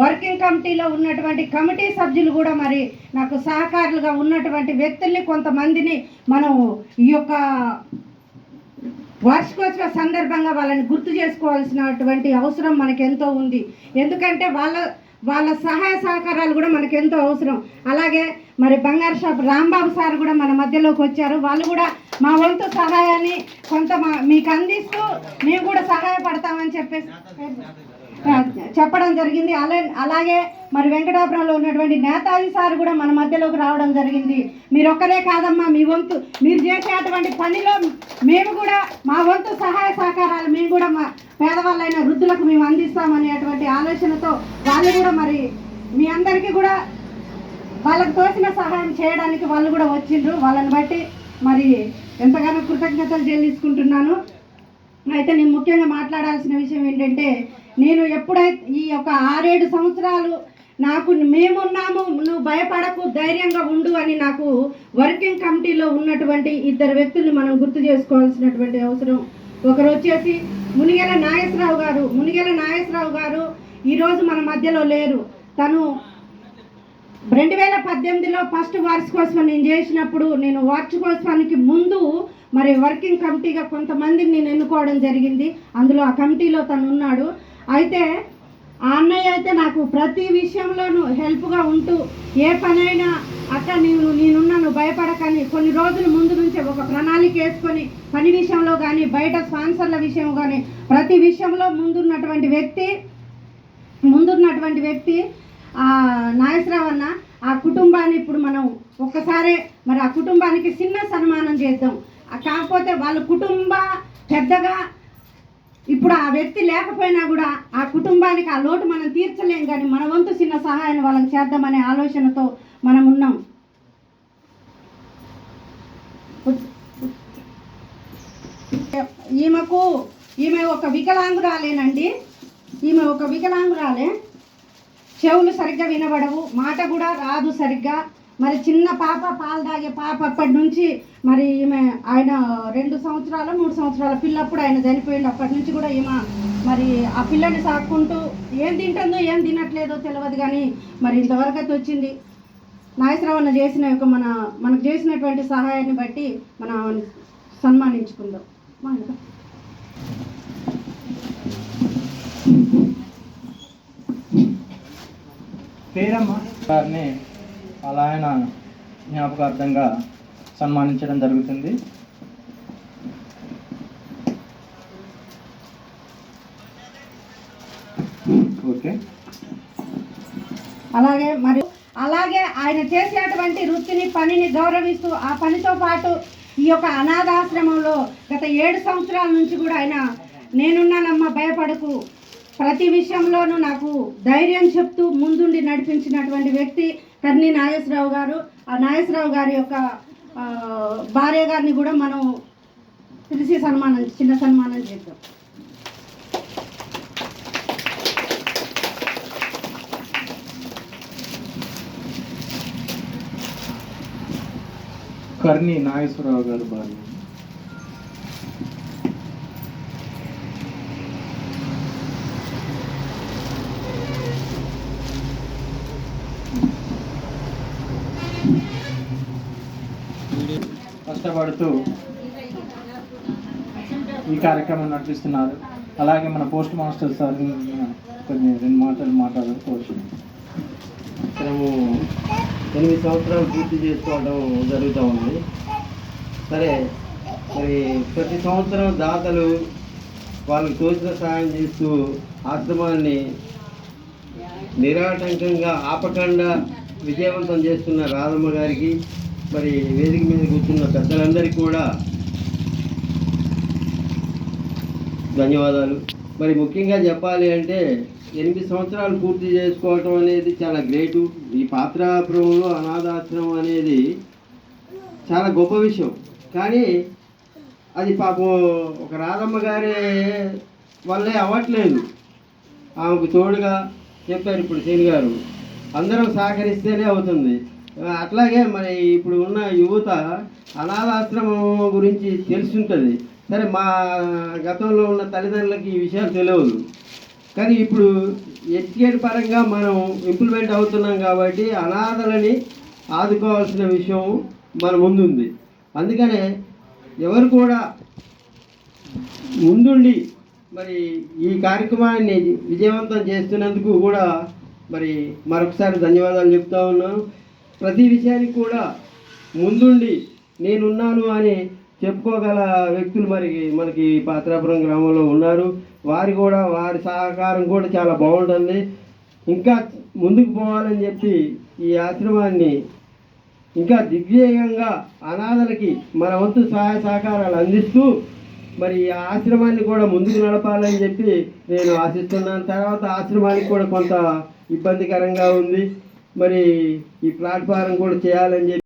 Working కమిటీలో ఉన్నటువంటి committee సభ్యులు కూడా మరి నాకు సహకారులుగా ఉన్నటువంటి వ్యక్తుల్ని కొంతమందిని మనం ఈ యొక్క వార్షికోత్సవ సందర్భంగా వాళ్ళని గుర్తు చేసుకోవాల్సినటువంటి అవసరం మనకెంతో ఉంది. ఎందుకంటే వాళ్ళ వాళ్ళ సహాయ సహకారాలు కూడా మనకు ఎంతో అవసరం. అలాగే మరి బంగారు షాప్ రాంబాబు సార్ కూడా మన మధ్యలోకి వచ్చారు. వాళ్ళు కూడా మా వంతు సహాయాన్ని కొంత మీకు అందిస్తూ మేము కూడా సహాయపడతామని చెప్పేసి చెప్పడం జరిగింది. అలా అలాగే మరి వెంకటాపురంలో ఉన్నటువంటి నేతాజీ సార్ కూడా మన మధ్యలోకి రావడం జరిగింది. మీరు ఒక్కరే కాదమ్మా మీ వంతు మీరు చేసేటువంటి పనిలో మేము కూడా మా వంతు సహాయ సహకారాలు మేము కూడా మా పేదవాళ్ళైన వృద్ధులకు మేము అందిస్తామనేటువంటి ఆలోచనతో వాళ్ళు కూడా మరి మీ అందరికీ కూడా వాళ్ళకు తోసిన సహాయం చేయడానికి వాళ్ళు కూడా వచ్చిండ్రు. వాళ్ళని బట్టి మరి ఎంతగానో కృతజ్ఞతలు చెల్లించుకుంటున్నాను. అయితే నేను ముఖ్యంగా మాట్లాడాల్సిన విషయం ఏంటంటే నేను ఎప్పుడైతే ఈ యొక్క ఆరేడు సంవత్సరాలు నాకు మేమున్నాము నువ్వు భయపడకు ధైర్యంగా ఉండు అని నాకు వర్కింగ్ కమిటీలో ఉన్నటువంటి ఇద్దరు వ్యక్తుల్ని మనం గుర్తు చేసుకోవాల్సినటువంటి అవసరం ఒకరు వచ్చేసి మునిగెల నాగేశ్వరరావు గారు మునిగెల నాగేశ్వరరావు గారు ఈరోజు మన మధ్యలో లేరు. తను రెండు వేల పద్దెనిమిదిలో ఫస్ట్ వార్షికోత్సవం నేను చేసినప్పుడు నేను వార్షికోత్సవానికి ముందు మరి వర్కింగ్ కమిటీగా కొంతమందిని నేను ఎన్నుకోవడం జరిగింది. అందులో ఆ కమిటీలో తను ఉన్నాడు అయితే ఆ అన్నయ్య అయితే నాకు ప్రతి విషయంలోనూ హెల్ప్గా ఉంటూ ఏ పనైనా అక్క నేను నేనున్నాను భయపడకని కొన్ని రోజుల ముందు నుంచే ఒక ప్రణాళిక వేసుకొని పని విషయంలో కానీ బయట స్పాన్సర్ల విషయం కానీ ప్రతి విషయంలో ముందున్నటువంటి వ్యక్తి ముందున్నటువంటి వ్యక్తి ఆ నాగేశ్వరరావు అన్న ఆ కుటుంబాన్ని ఇప్పుడు మనం ఒక్కసారే మరి ఆ కుటుంబానికి చిన్న సన్మానం చేద్దాం. కాకపోతే వాళ్ళ కుటుంబ పెద్దగా ఇప్పుడు ఆ వ్యక్తి లేకపోయినా కూడా ఆ కుటుంబానికి ఆ లోటు మనం తీర్చలేం కానీ మన వంతు చిన్న సహాయాన్ని వాళ్ళకి చేద్దామనే ఆలోచనతో మనం ఉన్నాం. ఈమెకు ఈమె ఒక వికలాంగురాలేనండి. ఈమె ఒక వికలాంగురాలే. చెవులు సరిగ్గా వినబడవు మాట కూడా రాదు సరిగ్గా. మరి చిన్న పాప పాలు తాగే పాప అప్పటి నుంచి మరి ఈమె ఆయన రెండు సంవత్సరాలు మూడు సంవత్సరాల పిల్లప్పుడు ఆయన చనిపోయిండు. అప్పటి నుంచి కూడా ఈమె మరి ఆ పిల్లని సాక్కుంటూ ఏం తింటుందో ఏం తినట్లేదో తెలియదు కానీ మరి ఇంతవరకు అయితే వచ్చింది. నాగేశ్వరరావు చేసిన యొక్క మన మనకు చేసినటువంటి సహాయాన్ని బట్టి మనం ఆమెని సన్మానించుకుందాం. పేరమ్మ? గారిని అలా ఆయన జ్ఞాపకార్థంగా సన్మానించడం జరుగుతుంది. ఓకే. అలాగే మరి అలాగే ఆయన చేసేటువంటి వృత్తిని పనిని గౌరవిస్తూ ఆ పనితో పాటు ఈ యొక్క అనాథాశ్రమంలో గత ఏడు సంవత్సరాల నుంచి కూడా ఆయన నేనున్నానమ్మా భయపడకు ప్రతి విషయంలోనూ నాకు ధైర్యం చెప్తూ ముందుండి నడిపించినటువంటి వ్యక్తి కర్ణి నాగేశ్వరరావు గారు. ఆ నాగేశ్వరరావు గారి యొక్క భార్య గారిని కూడా మనం పిలిచి సన్మానం చిన్న సన్మానం చేద్దాం. కర్ణి నాగేశ్వరరావు గారు భార్య. కష్టపడుతూ ఈ కార్యక్రమం నడిపిస్తున్నారు. అలాగే మన పోస్ట్ మాస్టర్ సార్ కొన్ని రెండు మాటలు మాట్లాడాలని కోరుతున్నాను మనము ఎనిమిది సంవత్సరాలు పూర్తి చేసుకోవడం జరుగుతూ ఉంది. సరే మరి ప్రతి సంవత్సరం దాతలు వాళ్ళకి తోచిన సహాయం చేస్తూ ఆశ్రమాన్ని నిరాటంకంగా ఆపకుండా విజయవంతం చేస్తున్న రాధమ్మ గారికి మరి వేదిక మీద కూర్చున్న పెద్దలందరికీ కూడా ధన్యవాదాలు. మరి ముఖ్యంగా చెప్పాలి అంటే ఎనిమిది సంవత్సరాలు పూర్తి చేసుకోవటం అనేది చాలా గ్రేటు. ఈ పాత్రాపురంలో అనాథాశ్రమం అనేది చాలా గొప్ప విషయం. కానీ అది పాపం ఒక రాధమ్మ గారి వల్లే అవ్వట్లేదు. ఆమెకు తోడుగా చెప్పారు ఇప్పుడు శని గారు. అందరం సహకరిస్తేనే అవుతుంది. అట్లాగే మరి ఇప్పుడు ఉన్న యువత అనాథాశ్రమం గురించి తెలుసుంటుంది. సరే మా గతంలో ఉన్న తల్లిదండ్రులకి ఈ విషయాలు తెలియదు. కానీ ఇప్పుడు ఎడ్యుకేట్ పరంగా మనం ఇంప్లిమెంట్ అవుతున్నాం కాబట్టి అనాథలని ఆదుకోవాల్సిన విషయం మన ముందుంది. అందుకనే ఎవరు కూడా ముందుండి మరి ఈ కార్యక్రమాన్ని విజయవంతం చేస్తున్నందుకు కూడా మరి మరొకసారి ధన్యవాదాలు చెప్తా ఉన్నాను. ప్రతి విషయానికి కూడా ముందుండి నేనున్నాను అని చెప్పుకోగల వ్యక్తులు మరి మనకి పాత్రాపురం గ్రామంలో ఉన్నారు. వారి కూడా వారి సహకారం కూడా చాలా బాగుంటుంది. ఇంకా ముందుకు పోవాలని చెప్పి ఈ ఆశ్రమాన్ని ఇంకా దిగ్విజయంగా అనాథలకి మన వంతు సహాయ సహకారాలు అందిస్తూ మరి ఈ ఆశ్రమాన్ని కూడా ముందుకు నడపాలని చెప్పి నేను ఆశిస్తున్నాను. తర్వాత ఆశ్రమానికి కూడా కొంత ఇబ్బందికరంగా ఉంది. మరి ఈ ప్లాట్ఫారం కూడా చేయాలని చెప్పి